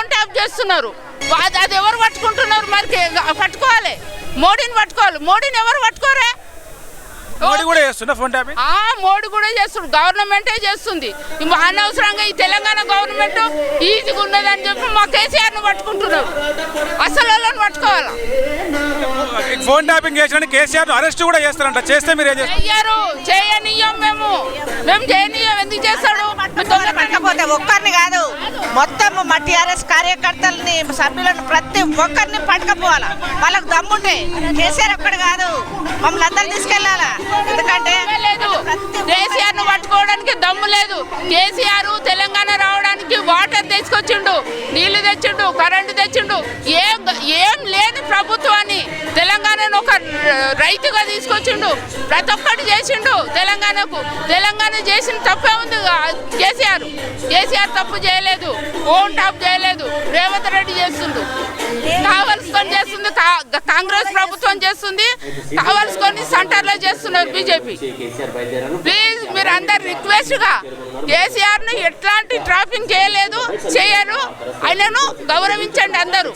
Phone tap చేస్తున్నారు. వా- అది ఎవరు పట్టుకుంటున్నారు మరి పట్టుకోవాలి. మోడీని పట్టుకోవాలి. మోడీని ఎవరు పట్టుకోరే? మోడీ కూడా చేస్తున్నా ఫోన్ ట్యాపింగ్? ఆ మోడీ కూడా చేస్తుంది గవర్నమెంటే చేస్తుంది. అనవసరంగా ఈ తెలంగాణ గవర్నమెంట్ ఈజీగా ఉన్నదని చెప్పి మా కేసీఆర్ను పట్టుకుంటున్నారు. అసలు వాళ్ళని పట్టుకోవాలా ఫోన్ ట్యాపింగ్ చేసిన కేసీఆర్ అరెస్ట్ కూడా చేస్తారంట. చేస్తే మీరు చెయ్యరు. చేయనియ్యం మేము. మేము చేయనియ్యం ఎందుకు చేస్తాడు? ఒక్కరిని కాదు. మేము మా టీఆర్ఎస్ కార్యకర్తలని సభ్యులను ప్రతి ఒక్కరిని పట్టకపోవాలా? వాళ్ళకి దమ్ముంటే. కేసీఆర్ ఒక్కడు కాదు. మమ్మల్ని అందరూ తీసుకెళ్ళాలా? ఎందుకంటే లేదు. కేసీఆర్ను పట్టుకోవడానికి దమ్ము లేదు. కేసీఆర్ తెలంగాణ రావడానికి వాటర్ తెచ్చుకొచ్చిండు నీళ్ళు తెచ్చిండు కరెంటు తెచ్చిండు. ఏం ఏం లేని ప్రభుత్వాన్ని తెలంగాణను ఒక రైతుగా తీసుకొచ్చిండు. ప్రతి ఒక్కటి చేసిండు తెలంగాణకు. తెలంగాణ చేసిన తప్పే ఉంది కేసీఆర్. కేసీఆర్ తప్పు చేయలేదు ఓన్ టాప్ చేయలేదు రేవంత్ రెడ్డి చేస్తుంది. కావలసుకొని చేస్తుంది కా- కాంగ్రెస్ ప్రభుత్వం చేస్తుంది కావలసుకొని సెంటర్లో చేస్తున్నారు బీజేపీ. ప్లీజ్ మీరు అందరు రిక్వెస్ట్గా కేసీఆర్ను ఎట్లాంటి ట్రాఫింగ్ చేయలేదు చేయరు ఆయనను గౌరవించండి అందరూ.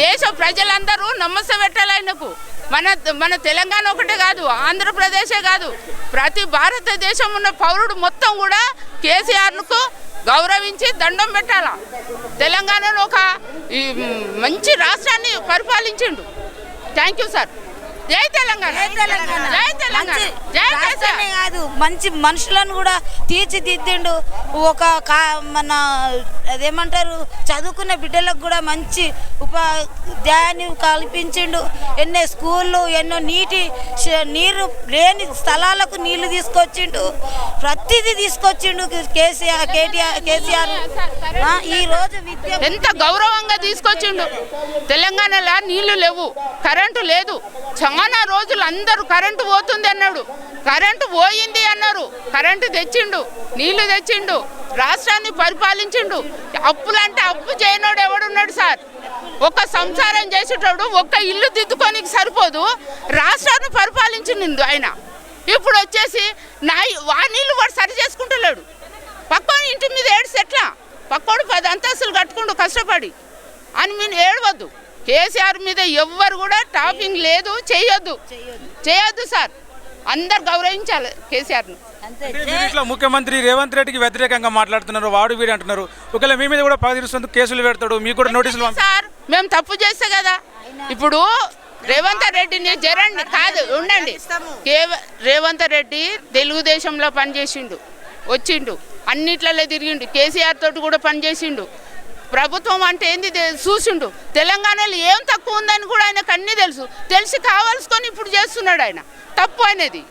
దేశ ప్రజలందరూ నమస్స పెట్టాలి ఆయనకు. మన మన తెలంగాణ ఒకటే కాదు ఆంధ్రప్రదేశే కాదు. ప్రతి భారతదేశం ఉన్న పౌరుడు మొత్తం కూడా కేసీఆర్కు గౌరవించి దండం పెట్టాల? తెలంగాణలో ఒక మంచి రాష్ట్రాన్ని పరిపాలించిండు. థ్యాంక్ యూ సార్ జై తెలంగాణ. జై తెలంగాణ. జై తెలంగాణ. కాదు మంచి మనుషులను కూడా తీర్చిదిద్దిండు. ఒక కా మన అదేమంటారు? చదువుకున్న బిడ్డలకు కూడా మంచి ఉపాధ్యాయాన్ని కల్పించిండు. ఎన్నో స్కూళ్ళు ఎన్నో నీటి నీరు లేని స్థలాలకు నీళ్ళు తీసుకొచ్చిండు. ప్రతిదీ తీసుకొచ్చిండు కేసీఆర్ కేటీఆర్ కేసీఆర్. ఈ రోజు విద్య ఎంత గౌరవంగా తీసుకొచ్చిండు. తెలంగాణలో నీళ్ళు లేవు కరెంటు లేదు. చాలా రోజులు అందరూ కరెంటు పోతుంది అన్నాడు. కరెంటు పోయింది అన్నారు. కరెంటు తెచ్చిండు నీళ్ళు తెచ్చిండు. రాష్ట్రాన్ని పరిపాలించిండు. అప్పులంటే అప్పు చేయనోడు ఎవడున్నాడు సార్? ఒక సంసారం చేసేటోడు ఒక్క ఇల్లు దిద్దుకోనికి సరిపోదు. రాష్ట్రాన్ని పరిపాలించిండు ఆయన. ఇప్పుడు వచ్చేసి నా వా నీళ్ళు వాడు సరి చేసుకుంటలేడు. పక్కన ఇంటి మీద ఏడ్స్ ఎట్లా? పక్కోడు పది అంతస్తులు కట్టుకుంటూ కష్టపడి. అని మీరు ఏడవద్దు. కేసీఆర్ మీద ఎవ్వరు కూడా టాపింగ్ లేదు చేయొద్దు చేయొద్దు సార్. అందరు గౌరవించాలి కేసీఆర్ను. ఇట్లా ముఖ్యమంత్రి రేవంత్ రెడ్డికి వ్యతిరేకంగా మాట్లాడుతున్నారు వాడు వీడు అంటున్నారు. ఒకవేళ మీ మీద కూడా పది కేసులు పెడతాడు మీకు కూడా నోటీసులు సార్? మేము తప్పు చేస్తే కదా. ఇప్పుడు రేవంత్ రెడ్డిని జరండి కాదు ఉండండి. కేవ- రేవంత్ రెడ్డి తెలుగుదేశంలో పనిచేసిండు వచ్చిండు అన్నిట్లలో తిరిగిండు కేసీఆర్ తోటి కూడా పనిచేసిండు. ప్రభుత్వం అంటే ఏంది? చూసిండు. తెలంగాణలో ఏం తక్కువ ఉందని కూడా ఆయనకు అన్నీ తెలుసు. తెలిసి కావాల్సుకొని ఇప్పుడు చేస్తున్నాడు ఆయన. తప్పు అనేది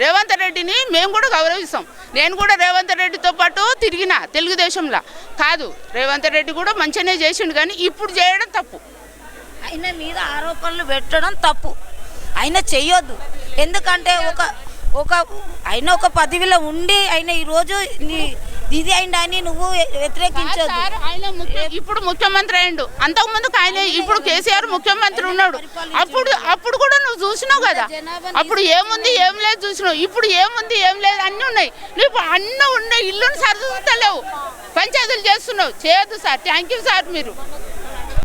రేవంత్ రెడ్డిని మేము కూడా గౌరవిస్తాం. నేను కూడా రేవంత్ రెడ్డితో పాటు తిరిగిన తెలుగుదేశంలో. కాదు రేవంత్ రెడ్డి కూడా మంచిగానే చేసిండు కానీ ఇప్పుడు చేయడం తప్పు. ఆయన మీద ఆరోపణలు పెట్టడం తప్పు. ఆయన చెయ్యొద్దు. ఎందుకంటే ఒక ఒక ఆయన ఒక పదవిలో ఉండి ఆయన ఈరోజు నీ- ఇది అయింది అని నువ్వు ముఖ్య- ఇప్పుడు ముఖ్యమంత్రి అయిండు. అంతకు ముందుకు ఆయన ఇప్పుడు కేసీఆర్ ముఖ్యమంత్రి ఉన్నాడు. అప్పుడు అప్పుడు కూడా నువ్వు చూసినావు కదా. అప్పుడు ఏముంది ఏం లేదు చూసినావు. ఇప్పుడు ఏముంది ఏం లేదు అన్నీ ఉన్నాయి. నువ్వు అన్నీ ఉన్నాయి. ఇల్లుని సరిదిద్దలేవు పంచాయతీలు చేస్తున్నావు. చేయొద్దు సార్. థ్యాంక్ యూ సార్ మీరు.